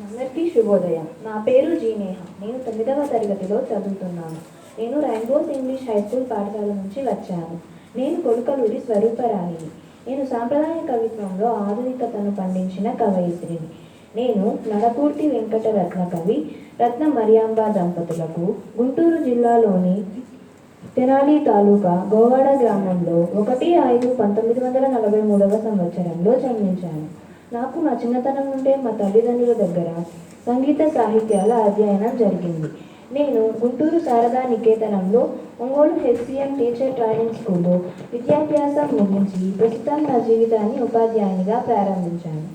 అందరికీ శుభోదయం. నా పేరు జీనేహ. నేను తొమ్మిదవ తరగతిలో చదువుతున్నాను. నేను రైన్బోస్ ఇంగ్లీష్ హై స్కూల్ పాఠశాల నుంచి వచ్చాను. నేను కొడుకలూరి స్వరూపరాణిని నేను సాంప్రదాయ కవిత్వంలో ఆధునికతను పండించిన కవయిత్రిని. నేను నడపూర్తి వెంకటరత్న కవి రత్న మరియాంబ దంపతులకు గుంటూరు జిల్లాలోని తెనాలి తాలూకా గోవాడ గ్రామంలో ఒకటి ఐదు పంతొమ్మిది వందల నలభై మూడవ సంవత్సరంలో జన్మించాను. నాకు నా చిన్నతనం నుండే మా తల్లిదండ్రుల దగ్గర సంగీత సాహిత్యాల అధ్యయనం జరిగింది. నేను గుంటూరు శారదా నికేతనంలో ఒంగోలు హెచ్సిఎం టీచర్ ట్రైనింగ్ స్కూల్లో విద్యాభ్యాసం ముగించి ప్రస్తుతం నా జీవితాన్ని ఉపాధ్యాయునిగా ప్రారంభించాను.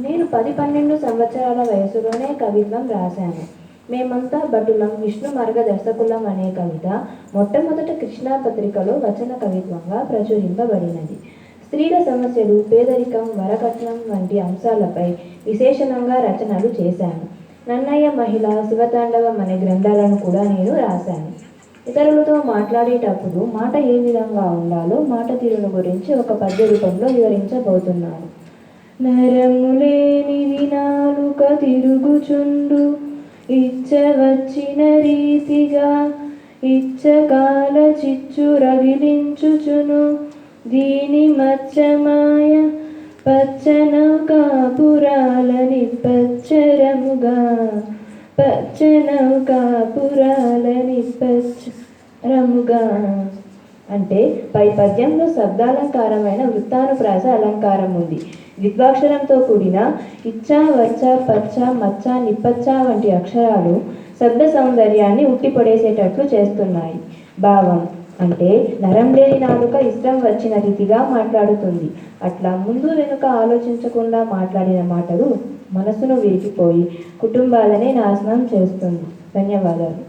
నేను పది పన్నెండు సంవత్సరాల వయసులోనే కవిత్వం రాశాను. మేమంతా భటులం విష్ణు మార్గదర్శకులం అనే కవిత మొట్టమొదట కృష్ణా పత్రికలో వచన కవిత్వంగా ప్రచురింపబడినది. స్త్రీల సమస్యలు పేదరికం వరకట్నం వంటి అంశాలపై విశేషణంగా రచనలు చేశాను. నన్నయ్య మహిళ శివతాండవం అనే గ్రంథాలను కూడా నేను రాశాను. ఇతరులతో మాట్లాడేటప్పుడు మాట ఏ విధంగా ఉండాలో మాట తీరును గురించి ఒక పద్య రూపంలో వివరించబోతున్నాను. నరములేనిది నాలుక తిరుగుచుండు ఇచ్చవచ్చిన రీతిగా ఇచ్చకాల చిచ్చు రగిలించుచును. దీని మచ్చమాయ పచ్చన కాపురాలని పచ్చరముగా పచ్చన కాపురాలని పచ్చరముగా అంటే పై పద్యంలో శబ్దాలంకారమైన వృత్తానుప్రాస అలంకారం ఉంది ద్విద్వాక్షరంతో కూడిన ఇచ్చ వచ్చ పచ్చ మచ్చ నిప్పచ్చ వంటి అక్షరాలు శబ్ద సౌందర్యాన్ని ఉట్టిపడేసేటట్లు చేస్తున్నాయి. భావం అంటే నరం లేని నాలుక ఇష్టం వచ్చిన రీతిగా మాట్లాడుతుంది. అట్లా ముందు వెనుక ఆలోచించకుండా మాట్లాడిన మాటలు మనసును విరిగిపోయి కుటుంబాలనే నాశనం చేస్తుంది. ధన్యవాదాలు.